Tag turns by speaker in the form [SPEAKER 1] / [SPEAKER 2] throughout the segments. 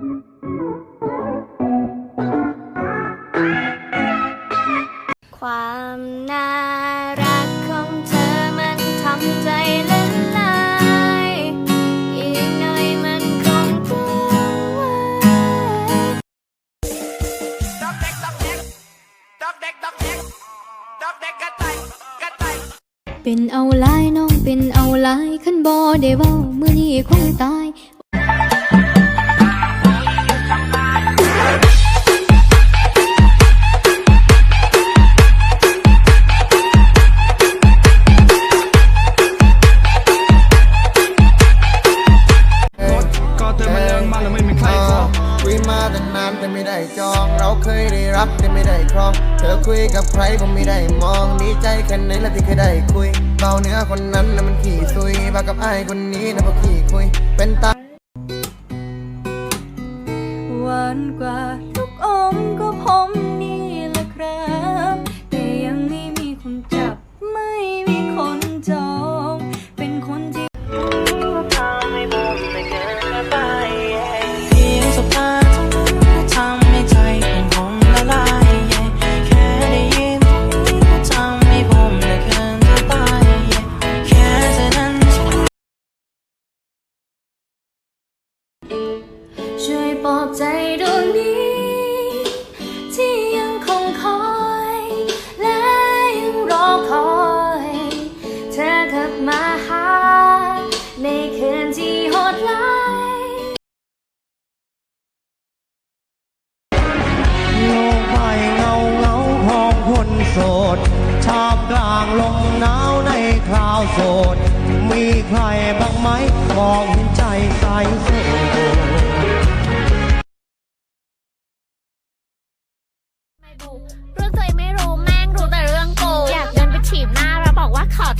[SPEAKER 1] ความน่ารักของเธอมันทำใจละลายอีกหน่อยมันคงพุ่งไหว
[SPEAKER 2] ดอกเด็กดอกเด็กดอกเด็กดอกเด็กดอกเด็กกระต่ายกระต่าย
[SPEAKER 1] เป็นเอาหลายน้องเป็นเอาหลายขันบอได้เว้าเมื่อนี้คงตาย
[SPEAKER 3] ตั้งนานแต่ไม่ได้จอง เราเคยได้รับแต่ไม่ได้ครอง เธอคุยกับใครผมไม่ได้มองดีใจแค่ไหนละที่เคยได้คุยเบาเนื้อคนนั้นนะมันขี่ซุยบากับไอ้คนนี้นะพอขี่คุย เป็นตา
[SPEAKER 1] หวานกว่า ป
[SPEAKER 4] ลอ
[SPEAKER 1] บใจดวงนี้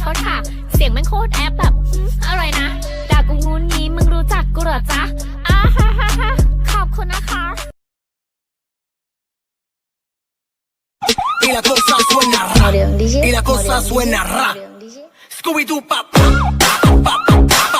[SPEAKER 1] โท
[SPEAKER 5] ษค่ะ เสียงแม่งโคตรแอปแบบหึอะไรนะ ด่ากูงูนี้มึงรู้จักกูเหรอจ๊ะอ้าฮ่าฮ่าฮ่าขอบคุณนะคะ
[SPEAKER 2] Y la cosa suena ra. Y la cosa suena ra. Scooby Doo pap. Scooby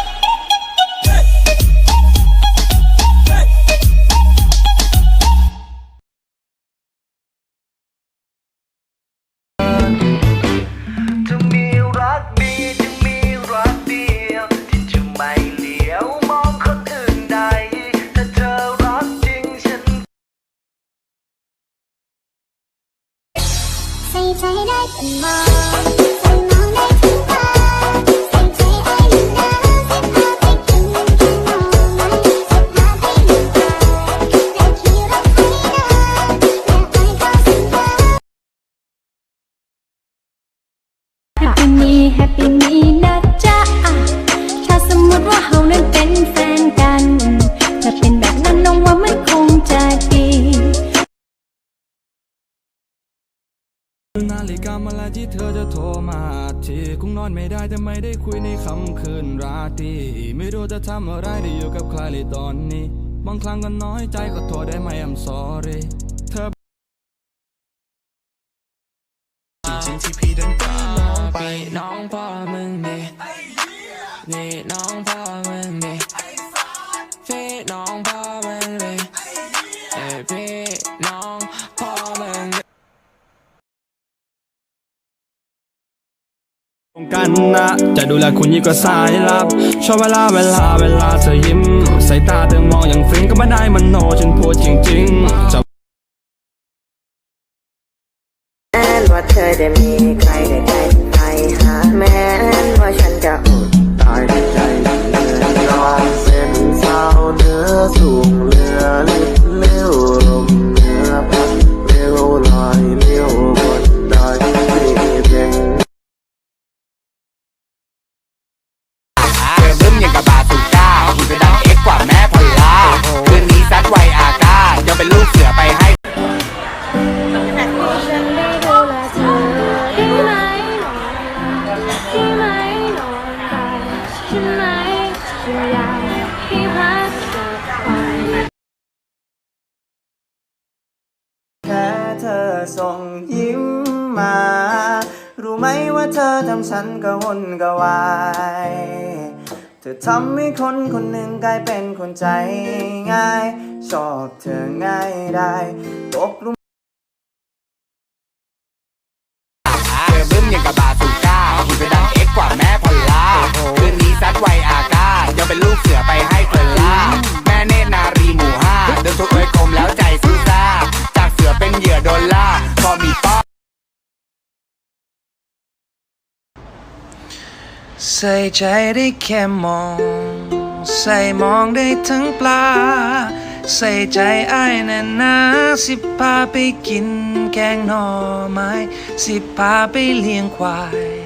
[SPEAKER 6] ในา
[SPEAKER 7] ฬิกาเมื่อไรที่เธอจะโทรมาทีคงนอนไม่ได้แต่ไม่ได้คุยในค่ำคืนราตรีไม่รู้จะทำอะไรได้อยู่กับใครเลยตอนนี้ บางครั้งก็น้อยใจขอโทษได้ไหม I'm sorry เธอ
[SPEAKER 4] จริงที่พี่เดินตามไปน้องพ่อมึงดินี่น้องพ่อมึงดิพี่น้องพ่อมึง ง
[SPEAKER 7] กันนะจะดูแลคุณยิ่งกว่าสายลับ ชอบเวลาเวลาเวลาเธอยิ้ม สายตาเธอมองอย่างฟินก็ไม่ได้มันโนฉันพูดจริงๆจะ
[SPEAKER 8] แม้นว่าเธอจะมีใครได้ใจใครหาแม้นว่าฉันจะอด
[SPEAKER 3] ตายใจเหมือนนอนเส้นเศร้าเนื้อสูง มา
[SPEAKER 2] รู้ไห
[SPEAKER 9] ม
[SPEAKER 10] ว่าเธอทำฉันกระวนกระวาย เธอทำให้คนคนหนึ่งกลายเป็นคนใจง่าย ชอบเธอง่ายได้ตกหลุม
[SPEAKER 2] เธอบึ้มอย่างกับบาสุ ใส่
[SPEAKER 10] ใจได้แค่มอง ใส่มองได้ทั้งปลา ใส่ใจไอ้แน่นนาสิพาไปกินแกงหน่อไม้ สิพาไปเลี้ยงควาย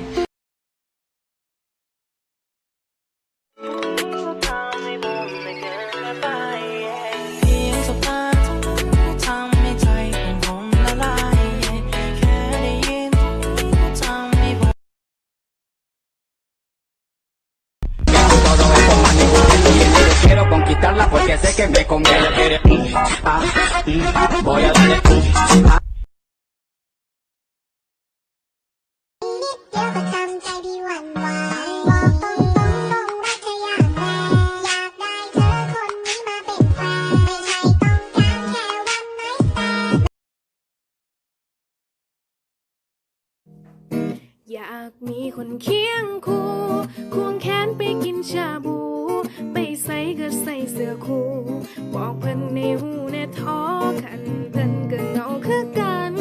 [SPEAKER 11] อยากมีคน
[SPEAKER 9] เคียงคู่ ควงแขนไปกินชาบู ไปใส่ก็ใส่เสื้อคู่ บอกเพิ่นในหูในท้อกัน เพิ่นก็เงาคือกัน